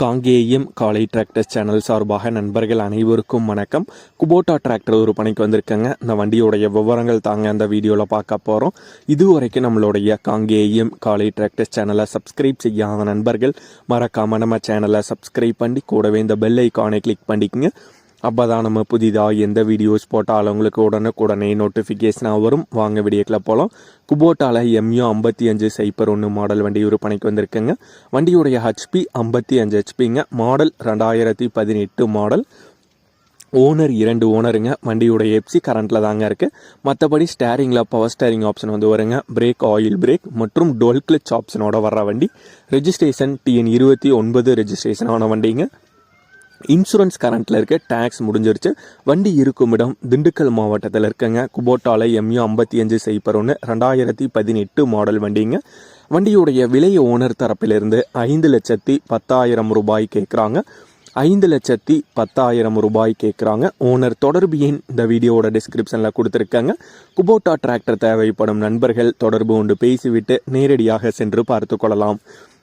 காங்கேயம் காலை tractor channel சார்பாக நண்பர்கள் அனைவருக்கும் வணக்கம். குபோட்டா டிராக்டர் ஒரு பணிக்கு வந்திருக்கேங்க. இந்த வண்டியோடைய விவரங்கள் தாங்க அந்த வீடியோவில் பார்க்க போகிறோம் இதுவரைக்கும் நம்மளுடைய காங்கேயம் காலை டிராக்டர் சேனலை சப்ஸ்கிரைப் செய்யாத நண்பர்கள் மறக்காமல் நம்ம சேனலை சப்ஸ்கிரைப் பண்ணி கூடவே இந்த பெல் ஐக்கானை கிளிக் பண்ணிக்கங்க. அப்போ தான் நம்ம புதிதாக எந்த வீடியோஸ் போட்டாலும் உங்களுக்கு உடனுக்குடனே நோட்டிஃபிகேஷனாக வரும். வாங்க வீடியோக்கில் போகலாம் குபோட்டாவில் எம்யூ ஐம்பத்தி அஞ்சு சைப்பர் ஒன்று மாடல் வண்டி விற்பனைக்கு வந்திருக்குங்க. வண்டியுடைய ஹெச்பி ஐம்பத்தி அஞ்சு ஹெச்பிங்க மாடல் ரெண்டாயிரத்தி பதினெட்டு மாடல் ஓனர் இரண்டு ஓனருங்க வண்டியோட எப்சி கரண்ட்டில் தாங்க இருக்குது மற்றபடி ஸ்டேரிங்கில் பவர் ஸ்டேரிங் ஆப்ஷன் வந்து வருங்க. பிரேக் ஆயில் பிரேக் மற்றும் டோல் கிளிச் ஆப்ஷனோட வர்ற வண்டி. ரெஜிஸ்ட்ரேஷன் டிஎன் இருபத்தி ஒன்பது ரெஜிஸ்ட்ரேஷன் ஆன வண்டிங்க. இன்சூரன்ஸ் கரண்ட்டில் இருக்க டேக்ஸ் முடிஞ்சிருச்சு. வண்டி இருக்கும் இடம் திண்டுக்கல் மாவட்டத்தில் இருக்கங்க. குபோட்டாலை எம்யூ ஐம்பத்தி அஞ்சு சைப்பர் ஒன்று ரெண்டாயிரத்தி பதினெட்டு மாடல் வண்டிங்க. வண்டியுடைய விலை ஓனர் தரப்பிலிருந்து ஐந்து லட்சத்தி பத்தாயிரம் ரூபாய் கேட்குறாங்க ஐந்து லட்சத்தி பத்தாயிரம் ரூபாய் கேட்குறாங்க ஓனர் தொடர்பு எண் இந்த வீடியோவோட டிஸ்கிரிப்ஷனில் கொடுத்துருக்காங்க. குபோட்டா டிராக்டர் தேவைப்படும் நண்பர்கள் தொடர்பு கொண்டு பேசிவிட்டு நேரடியாக சென்று பார்த்து கொள்ளலாம்.